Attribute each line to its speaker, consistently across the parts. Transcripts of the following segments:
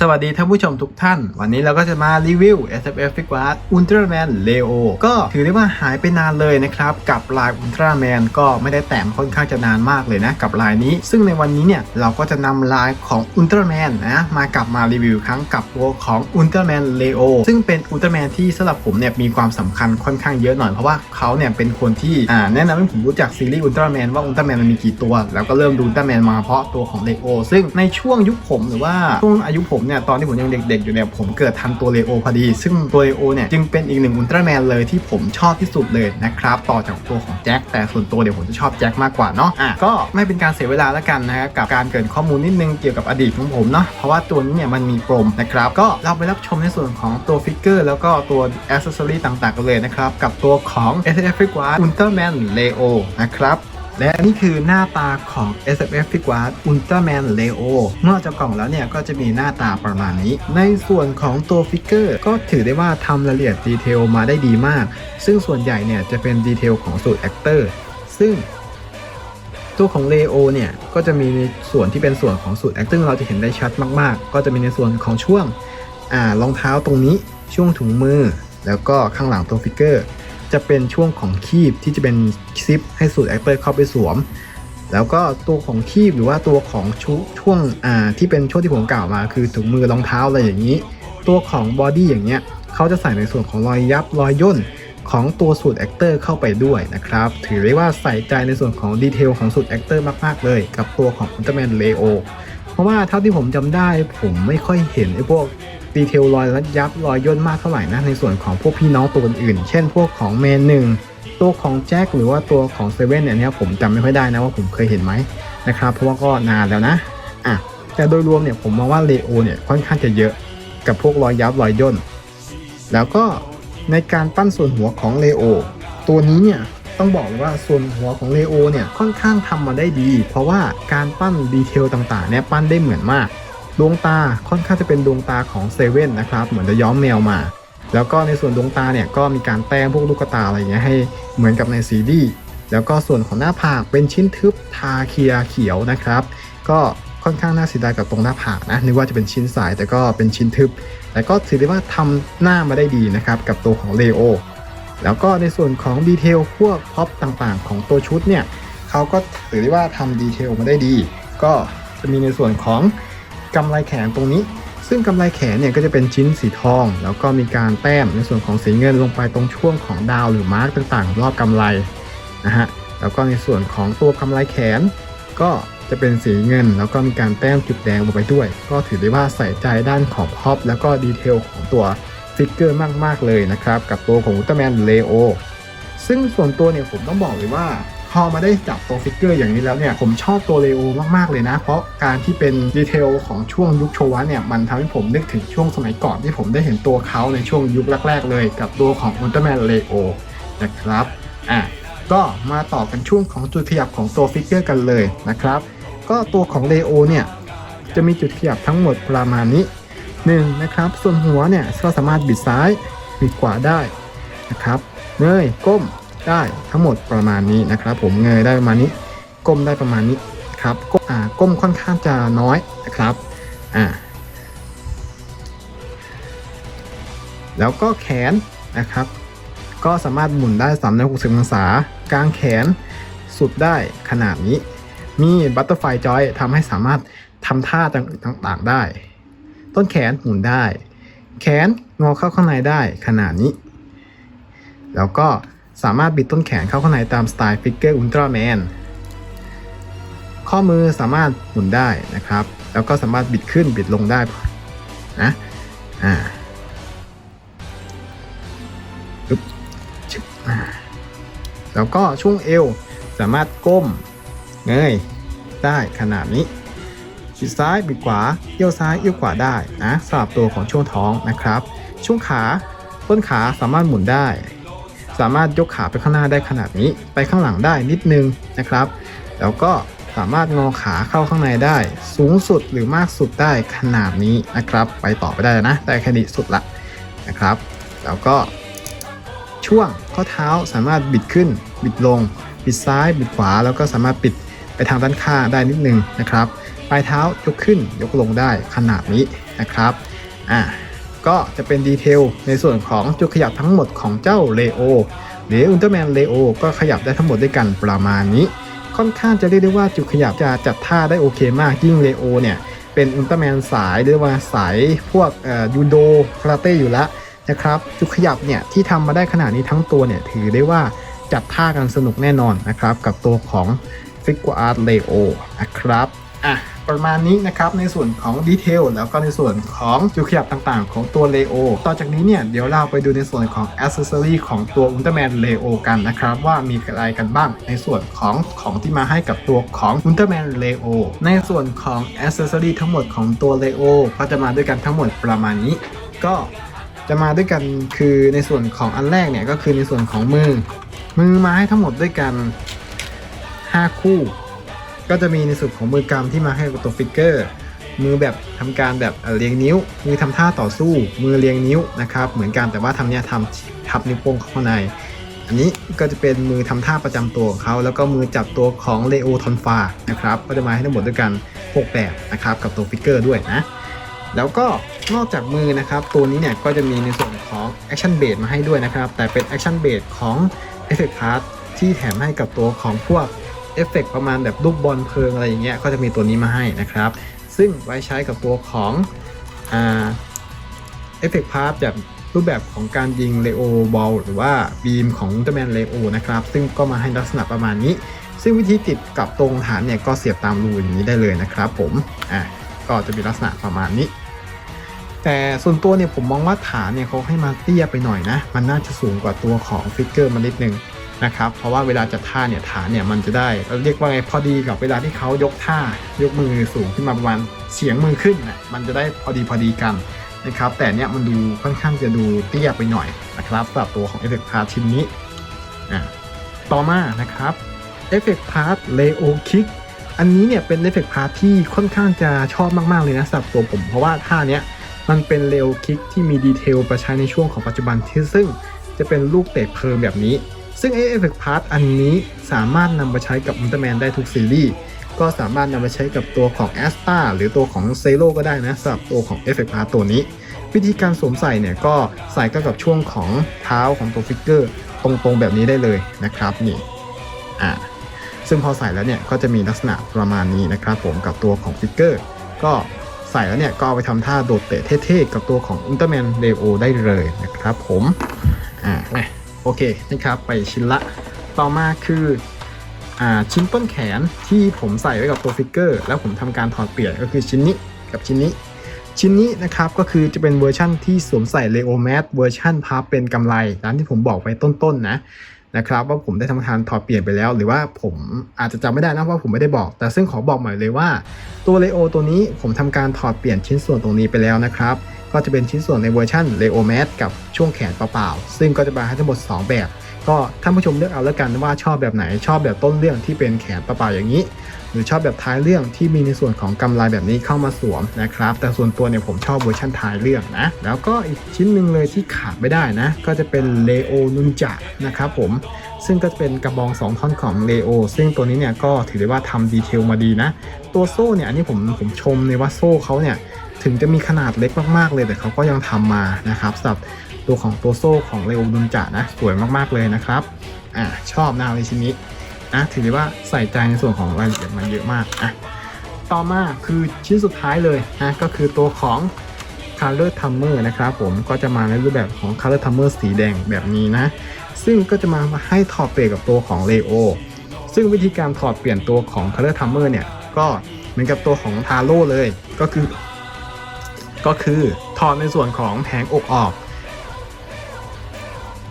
Speaker 1: สวัสดีท่านผู้ชมทุกท่าน วันนี้เราก็จะมารีวิว SFF f i g u a r t Ultraman Leo ก็ถือได้ว่าหายไปนานเลยนะครับ กับลาย Ultraman ก็ไม่ได้แต่งค่อนข้างจะนานมากเลยนะ กับลายนี้ ซึ่งในวันนี้เนี่ย เราก็จะนำลายของ Ultraman นะมากลับมารีวิวครั้งกับตัวของ Ultraman Leo ซึ่งเป็น Ultraman ที่สำหรับผมเนี่ยมีความสำคัญค่อนข้างเยอะหน่อยเพราะว่าเขาเนี่ยเป็นคนที่อ่าแนะนำให้ผมรู้จักซีรีส์ Ultraman ว่า Ultraman มันมีกี่ตัว แล้วก็เริ่มดู Ultraman มาเพราะตัวของ Leo ซึ่งในช่วงยุคผมหรือว่าช่วงอายุผมเนี่ยตอนที่ผมยังเด็กๆอยู่เนี่ยผมเกิดทันตัวเลโอพอดี ซึ่งตัวเลโอเนี่ยจึงเป็นอีกหนึ่งอุลตร้าแมนเลยที่ผมชอบที่สุดเลยนะครับต่อจากตัวของแจ็คแต่ส่วนตัวเดี๋ยวผมจะชอบแจ็คมากกว่าเนาะอะก็ไม่เป็นการเสียเวลาแล้วกันนะครับกับการเกินข้อมูลนิดนึงเกี่ยวกับอดีตของผมเนาะเพราะว่าตัวนี้เนี่ยมันมีปมนะครับก็เราไปรับชมในส่วนของตัวฟิกเกอร์ แล้วก็ตัวอ c เซสซอรี่ต่างๆกันเลยนะครับกับตัวของ s f f i g u a r Ultraman Leo นะครับ และนี่คือหน้าตาของ SFF f i g u a r Ultraman Leo เมื่อจากกล่องแล้วเนี่ย ก็จะมีหน้าตาประมาณนี้ ในส่วนของตัวฟิกเกอร์ ก็ถือได้ว่าทำรายละเอียดดีเทลมาได้ดีมาก ซึ่งส่วนใหญ่เนี่ย จะเป็นดีเทลของสูตรแอคเตอร์ซึ่งตัวของ Leo เนี่ย ก็จะมีในส่วนที่เป็นส่วนของสูตรแอคซึ่งเราจะเห็นได้ชัดมาก ๆ ก็จะมีในส่วนของช่วงอ่ารองเท้าตรงนี้ช่วงถุงมือ แล้วก็ข้างหลังตัวฟิกเกอร์ จะเป็นช่วงของคีบที่จะเป็นซิปให้สูตรแอคเตอร์เข้าไปสวม แล้วก็ตัวของคีบหรือว่าตัวของชช่วงอ่าที่เป็นช่วงที่ผมกล่าวมา คือถุงมือรองเท้าอะไรอย่างนี้ ตัวของบอดี้อย่างเงี้ยเขาจะใส่ในส่วนของรอยยับรอยย่นของตัวสูตรแอคเตอร์เข้าไปด้วยนะครับ ถือได้ว่าใส่ใจในส่วนของดีเทลของสูตรแอคเตอร์มากๆ เลย กับตัวของอุลตร้าแมนเลโอเพราะว่าเท่าที่ผมจำได้ผมไม่ค่อยเห็นไอ้พวก ดีเทลรอยรัดยับรอยย่นมากเท่าไหร่นะในส่วนของพวกพี่น้องตัวอื่น เช่นพวกของเมนหนึ่งตัวของแจ็คหรือว่าตัวของเซเว่นเนี่ยผมจำไม่ค่อยได้นะว่าผมเคยเห็นไหมนะครับเพราะว่าก็นานแล้วนะอะแต่โดยรวมเนี่ยผมมองว่าเลโอเนี่ยค่อนข้างจะเยอะกับพวกรอยยับรอยย่น แล้วก็ในการปั้นส่วนหัวของเลโอตัวนี้เนี่ยต้องบอกว่าส่วนหัวของเลโอเนี่ยค่อนข้างทำมาได้ดี เพราะว่าการปั้นดีเทลต่างๆเนี่ยปั้นได้เหมือนมาก ดวงตาค่อนข้างจะเป็นดวงตาของเซเว่นนะครับเหมือนจะย้อมแมวมา แล้วก็ในส่วนดวงตาเนี่ยก็มีการแต้มพวกลูกตาอะไรอย่างเงี้ยให้เหมือนกับในซีดีแล้วก็ส่วนของหน้าผากเป็นชิ้นทึบทาเคียเขียวนะครับ ก็ค่อนข้างน่าเสียดายกับตรงหน้าผากนะนึกว่าจะเป็นชิ้นสายแต่ก็เป็นชิ้นทึบ แต่ก็ถือได้ว่าทำหน้ามาได้ดีนะครับกับตัวของเลโอแล้วก็ในส่วนของดีเทลพวกพ็อปต่างๆ ของตัวชุดเนี่ยเขาก็ถือได้ว่าทำดีเทลมาได้ดี ก็จะมีในส่วนของ กำไรแขนตรงนี้ ซึ่งกำไรแขนเนี่ยก็จะเป็นชิ้นสีทอง แล้วก็มีการแต้มในส่วนของสีเงินลงไปตรงช่วงของดาวหรือมาร์กต่างๆ รอบกำไรนะฮะแล้วก็ในส่วนของตัวกำไรแขน ก็จะเป็นสีเงิน แล้วก็มีการแต้มจุดแดงลงไปด้วย ก็ถือได้ว่าใส่ใจด้านของพ็อปแล้วก็ดีเทลของตัวฟิกเกอร์มากๆเลยนะครับกับตัวของอุลตร้าแมนเลโอซึ่งส่วนตัวเนี่ยผมต้องบอกเลยว่า อมาได้จับตัวฟิกเกอร์อย่างนี้แล้วเนี่ยผมชอบตัวเลโอมากๆเลยนะ เพราะการที่เป็นดีเทลของช่วงยุคโชวะเนี่ยมันทำให้ผมนึกถึงช่วงสมัยก่อนที่ผมได้เห็นตัวเขาในช่วงยุคแรกๆเลย กับตัวของอุลตร้าแมนเลโอนะครับอะก็มาต่อกันช่วงของจุดขยับของตัวฟิกเกอร์กันเลยนะครับ ก็ตัวของเลโอเนี่ยจะมีจุดขยับทั้งหมดประมาณนี้หนึ่งนะครับ ส่วนหัวเนี่ยก็สามารถบิดซ้ายบิดขวาได้นะครับเงยก้ม ได้ทั้งหมดประมาณนี้นะครับ ผมเงยได้ประมาณนี้ ก้มได้ประมาณนี้ครับก้มอ่าก้มค่อนข้างจะน้อยนะครับอ่าแล้วก็แขนนะครับ ก็สามารถหมุนได้3ามร้อยหกสิบองศากลางแขนสุดได้ขนาดนี้ มีบัตเตอร์ไฟจอยทำให้สามารถทำท่าต่างๆได้ ต้นแขนหมุนได้ แขนงอเข้าข้างในได้ขนาดนี้ แล้วก็ สามารถบิดต้นแขนเข้าข้างในตามสไตล์ฟิกเกอร์อุลตร้าแมนข้อมือสามารถหมุนได้นะครับ แล้วก็สามารถบิดขึ้นบิดลงได้นะอ่าปึ๊บชึบอ่าแล้วก็ช่วงเอวสามารถก้มเงยได้ขนาดนี้บิดซ้ายบิดขวาเอี้ยวซ้ายเอี้ยวขวาได้นะสลับตัวของช่วงท้องนะครับ ช่วงขาต้นขาสามารถหมุนได้ สามารถยกขาไปข้างหน้าได้ขนาดนี้ ไปข้างหลังได้นิดนึงนะครับ แล้วก็สามารถงอขาเข้าข้างในได้ สูงสุดหรือมากสุดได้ขนาดนี้นะครับ ไปต่อไปได้นะ ได้แค่นี้สุดละนะครับ แล้วก็ช่วงข้อเท้าสามารถบิดขึ้น บิดลง บิดซ้าย บิดขวา แล้วก็สามารถปิดไปทางด้านข้างได้นิดนึงนะครับ ปลายเท้ายกขึ้นยกลงได้ขนาดนี้นะครับ อะ ก็จะเป็นดีเทลในส่วนของจุดขยับทั้งหมดของเจ้าเลโอหรืออุลตร้าแมนเลโอก็ขยับได้ทั้งหมดด้วยกันประมาณนี้ ค่อนข้างจะเรียกได้ว่าจุดขยับจะจัดท่าได้โอเคมากยิ่งเลโอเนี่ยเป็นอุลตร้าแมนสายหรือว่าสายพวกอ่อยูโดคาราเต้อยู่แล้วนะครับจุดขยับเนี่ยที่ทำมาได้ขนาดนี้ทั้งตัวเนี่ยถือได้ว่าจัดท่ากันสนุกแน่นอนนะครับ กับตัวของฟิก u อาร์ตเลโอนะครับ อะ ประมาณนี้นะครับในส่วนของดีเทลแล้วก็ในส่วนของจุดขยับต่างๆ ของตัวเลโอต่อจากนี้เนี่ยเดี๋ยวเราไปดูในส่วนของอ c เซอรี่ของตัวอุลตร้าแมนเลโอกันนะครับว่ามีอะไรกันบ้างในส่วนของของที่มาให้กับตัวของอุลตร้าแมนเลโอในส่วนของอ c เซอรี่ทั้งหมดของตัวเลโอก็จะมาด้วยกันทั้งหมดประมาณนี้ ก็จะมาด้วยกันคือในส่วนของอันแรกเนี่ยก็คือในส่วนของมือ มือมาให้ทั้งหมดด้วยกัน 5 คู่ ก็จะมีในส่วนของมือกำที่มาให้กับตัวฟิกเกอร์ มือแบบทำการแบบเอ่อเรียงนิ้ว มือทำท่าต่อสู้ มือเรียงนิ้วนะครับเหมือนกันแต่ว่าทำเนี้ยทำทับนิ้วโป้งเข้าข้างใน อันนี้ก็จะเป็นมือทำท่าประจำตัวของเขา แล้วก็มือจับตัวของเลโอทอนฟานะครับก็จะมาให้ทั้งหมดด้วยกัน6แบบนะครับกับตัวฟิกเกอร์ด้วยนะแล้วก็นอกจากมือนะครับ ตัวนี้เนี่ยก็จะมีในส่วนของ Action b a s e มาให้ด้วยนะครับ แต่เป็น Action b a s e ของ Effect Card ที่แถมให้กับตัวของพวก เอฟเฟกประมาณแบบลูกบอลเพลิงอะไรอย่างเงี้ยก็จะมีตัวนี้มาให้นะครับ ซึ่งไว้ใช้กับตัวของเอฟเฟกพาร์ทแบบรูปแบบของการยิงเลโอบอลหรือว่าบีมของอุลตร้าแมนเลโอนะครับ ซึ่งก็มาให้ลักษณะประมาณนี้ ซึ่งวิธีติดกับตรงฐานเนี่ยก็เสียบตามรูอย่างนี้ได้เลยนะครับผมอะก็จะมีลักษณะประมาณนี้ แต่ส่วนตัวเนี่ยผมมองว่าฐานเนี่ยเขาให้มาเตี้ยไปหน่อยนะ มันน่าจะสูงกว่าตัวของฟิกเกอร์มานิดนึง นะครับ เพราะว่าเวลาจัดท่าเนี่ยฐานเนี่ยมันจะได้เรียกว่าไงพอดีกับเวลาที่เขายกท่ายกมือสูงขึ้นมาประมาณเฉียงมือขึ้นนะมันจะได้พอดีพอดีกันนะครับ แต่เนี่ยมันดูค่อนข้างจะดูเตี้ยไปหน่อยนะครับสำหรับตัวของ Effect Part ชิ้นนี้อะต่อมานะครับ Effect Part Leo Kick อันนี้เนี่ยเป็น Effect Part ที่ค่อนข้างจะชอบมาก ๆ เลยนะสำหรับตัวผม เพราะว่าท่าเนี้ยมันเป็นเ e วคิกที่มีดีเทลประใช้ในช่วงของปัจจุบันที่ซึ่งจะเป็นลูกเตะเพลิงแบบนี้ ซึ่ง a f f e c t Part อันนี้สามารถนำมาใช้กับ Ultraman ได้ทุกซีรีส์ก็สามารถนำมาใช้กับตัวของ a s t a หรือตัวของ z e r o ก็ได้นะสำหรับตัวของ Effect Part ตัวนี้ วิธีการสวมใส่เนี่ยก็ใส่ก็กับช่วงของเท้าของตัวฟิกเกอร์ตรงๆแบบนี้ได้เลยนะครับนี่อ่าซึ่งพอใส่แล้วเนี่ยก็จะมีลักษณะประมาณนี้นะครับผมกับตัวของฟิกเกอร์ก็ใส่แล้วเนี่ยก็เอาไปทำท่าโดดเตะเท่ๆกับตัวของอุลตร้าแมนเ o ได้เลยนะครับผมอ่า โอเคนะครับไปชิ้นละ ต่อมาคืออชิ้นต้นแขนที่ผมใส่ไว้กับตัวฟิกเกอร์แล้วผมทำการถอดเปลี่ยนก็คือชิ้นนี้กับชิ้นนี้ ชิ้นนี้นะครับก็คือจะเป็นเวอร์ชั่นที่สวมใส่ Leo Mat เวอร์ชั่นพับเป็นกำไรตามที่ผมบอกไว้ต้นๆนะนะครับว่าผมได้ทำการถอดเปลี่ยนไปแล้ว หรือว่าผมอาจจะจำไม่ได้นะว่าผมไม่ได้บอก แต่ซึ่งขอบอกใหม่เลยว่า ตัว Leo ตัวนี้ผมทำการถอดเปลี่ยนชิ้นส่วนตรงนี้ไปแล้วนะครับ ก็จะเป็นชิ้นส่วนในเวอร์ชัน Leo Mat กับช่วงแขนเปล่าๆ ซึ่งก็จะมาให้ทั้งหมด 2 แบบ ก็ท่านผู้ชมเลือกเอาแล้วกันว่าชอบแบบไหนชอบแบบต้นเรื่องที่เป็นแขนเปล่าๆอย่างนี้ หรือชอบแบบท้ายเรื่องที่มีในส่วนของกำไรแบบนี้เข้ามาสวมนะครับ แต่ส่วนตัวเนี่ยผมชอบเวอร์ชันท้ายเรื่องนะ แล้วก็อีกชิ้นหนึ่งเลยที่ขาดไม่ได้นะ ก็จะเป็นเลโอนุนจ a นะครับผมซึ่งก็จะเป็นกระบอง 2 ท่อนของเลโอซึ่งตัวนี้เนี่ยก็ถือได้ว่าทำดีเทลมาดีนะ ตัวโซ่เนี่ยอันนี้ผมผมชมเลยว่าโซ่เขาเนี่ย ถึงจะมีขนาดเล็กมากๆเลยแต่เขาก็ยังทำมานะครับสำหรับตัวของตัวโซ่ของเลโอนุนจ a นะสวยมากๆเลยนะครับอ่าชอบน้าเลยชิ้นนี้นะถือได้ว่าใส่ใจในส่วนของรายละเอียดมาเยอะมากอะต่อมาคือชิ้นสุดท้ายเลยนะก็คือตัวของ Color Timer นะครับผมก็จะมาในรูปแบบของ Color Timer สีแดงแบบนี้นะ ซึ่งก็จะมาให้ถอดเปลี่ยนกับตัวของ Leo ซึ่งวิธีการถอดเปลี่ยนตัวของ Color Timer เนี่ย ก็เหมือนกับตัวของ t a r o เลย ก็คือ ก็คือถอดในส่วนของแผงอกออก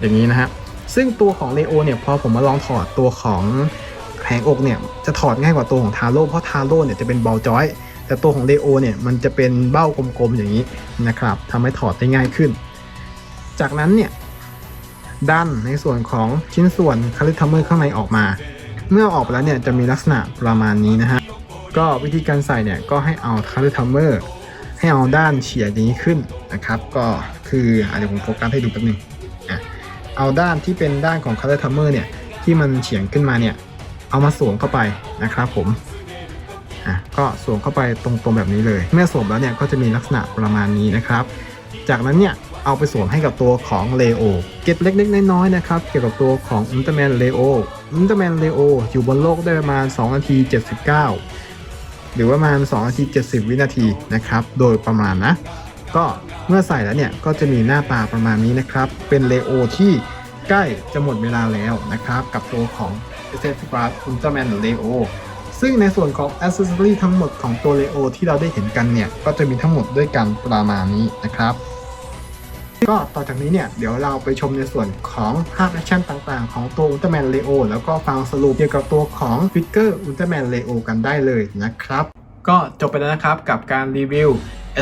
Speaker 1: อย่างนี้นะฮะซึ่งตัวของเลโอเนี่ยพอผมมาลองถอดตัวของแผงอกเนี่ยจะถอดง่ายกว่าตัวของทาโร่เพราะทาโร่เนี่ยจะเป็นเบาจอย แต่ตัวของเลโอเนี่ยมันจะเป็นเบ้ากลมๆอย่างนี้นะครับทำให้ถอดได้ง่ายขึ้น จากนั้นเนี่ยดันในส่วนของชิ้นส่วนคาลิทัมเมอร์ข้างในออกมา เมื่อออกไปแล้วเนี่ยจะมีลักษณะประมาณนี้นะฮะก็วิธีการใส่เนี่ยก็ให้เอาคาลิทัมเมอร์ ให้เอาด้านเฉียดอย่างนี้ขึ้นนะครับ ก็คืออะเดี๋ยวผมโฟกัสให้ดูแป๊บนึงเอาด้านที่เป็นด้านของ Color Timer เนี่ยที่มันเฉียงขึ้นมาเนี่ยเอามาสวมเข้าไปนะครับผมอะก็สวมเข้าไปตรงๆแบบนี้เลย เมื่อสวมแล้วเนี่ยก็จะมีลักษณะประมาณนี้นะครับ จากนั้นเนี่ยเอาไปสวมให้กับตัวของเลโอเก็บเล็กๆน้อยๆนะครับ เกี่ยวกับตัวของอุลตร้าแมนเลโออุลตร้าแมนเลโออยู่บนโลกได้ประมาณ 2 นาที 79 หรือว่าประมาณ2นาที70 วินาทีนะครับ โดยประมาณนะ ก็เมื่อใส่แล้วเนี่ยก็จะมีหน้าตาประมาณนี้นะครับ เป็นเลโอที่ใกล้จะหมดเวลาแล้วนะครับ กับตัวของ s s f a Ultraman Leo ซึ่งในส่วนของ Accessory ทั้งหมดของตัว Leo ที่เราได้เห็นกันเนี่ย ก็จะมีทั้งหมดด้วยกันประมาณนี้นะครับ ก็ต่อจากนี้เนี่ยเดี๋ยวเราไปชมในส่วนของภาพแอคชั่นต่างๆ ของตัว Ultraman Leo แล้วก็ฟังสรุปเกี่ยวกับตัวของฟิกเกอร์ Ultraman Leo กันได้เลยนะครับ ก็จบไปแล้วนะครับกับการรีวิว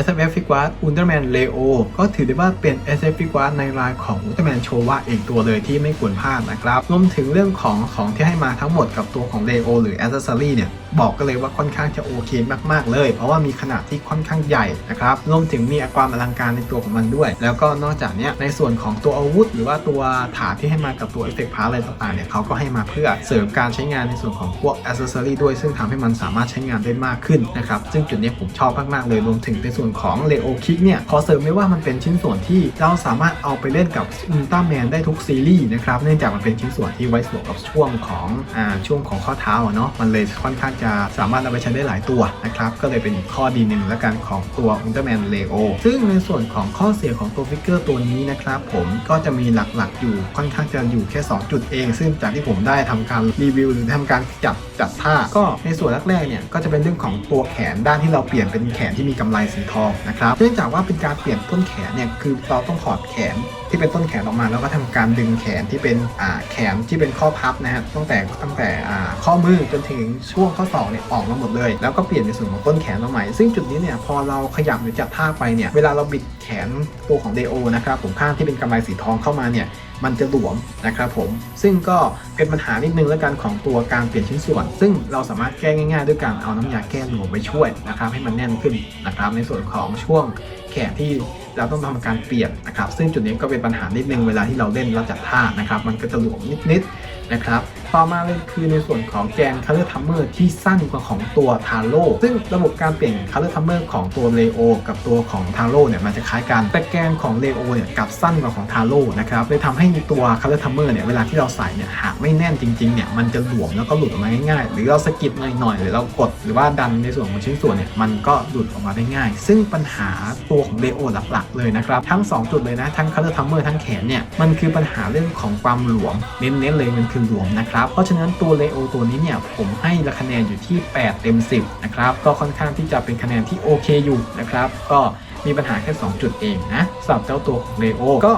Speaker 1: SF f i g u a r Ultraman Leo ก็ถือได้ว่าเป็น SF f i g u a r ในรายของ Ultraman s h o w a เอกตัวเลยที่ไม่ควรพลาดนะครับ รวมถึงเรื่องของของที่ให้มาทั้งหมดกับตัวของ Leo หรือ Accessory เนี่ย บอกกันเลยว่าค่อนข้างจะโอเคมากๆเลย เพราะว่ามีขนาดที่ค่อนข้างใหญ่นะครับรวมถึงมีความอลังการในตัวของมันด้วย แล้วก็นอกจากนี้ในส่วนของตัวอาวุธ หรือว่าตัวถาที่ให้มากับตัวเอฟเฟกต์พาร์อะไรต่างๆเนี่ยเขาก็ให้มาเพื่อเสริมการใช้งานในส่วนของพวก Accessory ด้วยซึ่งทำให้มันสามารถใช้งานได้มากขึ้นนะครับซึ่งจุดนี้ผมชอบมากๆเลยรวมถึงในส่วนของ Leo Kick เนี่ยขอเสริมไว้ว่ามันเป็นชิ้นส่วนที่เราสามารถเอาไปเล่นกับ Ultraman ได้ทุกซีรีส์นะครับเนื่องจากมันเป็นชิ้นส่วนที่ไว้สวมกับช่วงของอ่าช่วงของข้อเท้าเนาะมันเลยค่อนข้างจะสามารถเอาไปใช้ได้หลายตัวนะครับ ก็เลยเป็นอีกข้อดีหนึ่งและกันของตัว Ultraman Leo ซึ่งในส่วนของข้อเสียของตัวฟิกเกอร์ตัวนี้นะครับผมก็จะมีหลักๆ อยู่ค่อนข้างจะอยู่แค่ 2 จุดเอง ซึ่งจากที่ผมได้ทำการรีวิว หรือทำการจับจัดท่า ก็ในส่วนแรกๆเนี่ยก็จะเป็นเรื่องของตัวแขนด้านที่เราเปลี่ยนเป็นแขนที่มีกำไลสีทองนะครับเนื่องจากว่าเป็นการเปลี่ยนต้นแขนเนี่ยคือเราต้องถอดแขน ที่เป็นต้นแขนออกมา แล้วก็ทำการดึงแขนที่เป็นอ่าแขนที่เป็นข้อพับนะฮะตั้งแต่ตั้งแต่อ่าข้อมือจนถึงช่วงข้อศอกเนี่ยออกมาหมดเลย แล้วก็เปลี่ยนในส่วนของต้นแขนมาใหม่ซึ่งจุดนี้เนี่ยพอเราขยับหรือจัดท่าไปเนี่ยเวลาเราบิดแขนตัวของเดโอนะครับผมข้างที่เป็นกำไลสีทองเข้ามาเนี่ยมันจะหลวมนะครับผม ซึ่งก็เป็นปัญหานิดนึงแล้วกันของตัวการเปลี่ยนชิ้นส่วน ซึ่งเราสามารถแก้ง่าย ๆ ด้วยการเอาน้ำยาแก้หลวมไปช่วยนะครับให้มันแน่นขึ้นนะครับในส่วนของช่วง แขนที่เราต้องทำการเปลี่ยนนะครับ ซึ่งจุดนี้ก็เป็นปัญหานิดนึงเวลาที่เราเล่นเราจัดท่านะครับ มันก็จะหลวมนิดๆนะครับ ต่อมาเลยคือในส่วนของแกน Color Timer ที่สั้นกว่าของตัว t a r o ซึ่งระบบการเปลี่ยน Color Timer ของตัว Leo กับตัวของ t a r o เนี่ยมันจะคล้ายกัน แต่แกนของ Leo เนี่ยกลับสั้นกว่าของ t a r o นะครับเลยทำให้ตัว Color Timer เนี่ยเวลาที่เราใส่เนี่ยหากไม่แน่นจริงๆเนี่ยมันจะหลวมแล้วก็หลุดออกมาง่ายๆหรือเราสกิดหน่อยๆหรือเรากดหรือว่าดันในส่วนของชิ้นส่วนเนี่ยมันก็หลุดออกมาได้ง่าย ซึ่งปัญหาตัวของ Leo หลักๆ เลยนะครับทั้ง 2 จุดเลยนะทั้ง Color Timer ทั้งแขนเนี่ยมันคือปัญหาเรื่องของความหลวมเน้นๆเลยมันคือหลวมนะครับเพราะฉะนั้นตัว Leo ตัวนี้เนี่ยผมให้คะแนนอยู่ที่ 8 เต็ม 10 นะครับ ก็ค่อนข้างที่จะเป็นคะแนนที่โอเคอยู่นะครับ ก็มีปัญหาแค่ 2 จุดเองนะสำหรับเจ้าตัวของ Leo ก็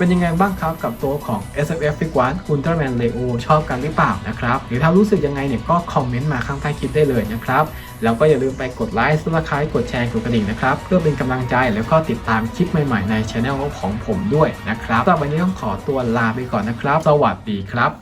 Speaker 1: เป็นยังไงบ้างครับกับตัวของ SFF f i g u a r Ultraman Leo ชอบกันหรือเปล่านะครับ หรือถ้ารู้สึกยังไงเนี่ยก็คอมเมนต์มาข้างใต้คลิปได้เลยนะครับ แล้วก็อย่าลืมไปกดไลค์ซับสไครต์กดแชร์กดกระดิ่งนะครับ เพื่อเป็นกำลังใจแล้วก็ติดตามคลิปใหม่ๆในช anel ของผมด้วยนะครับสำหรับวันนี้ต้องขอตัวลาไปก่อนนะครับ สวัสดีครับ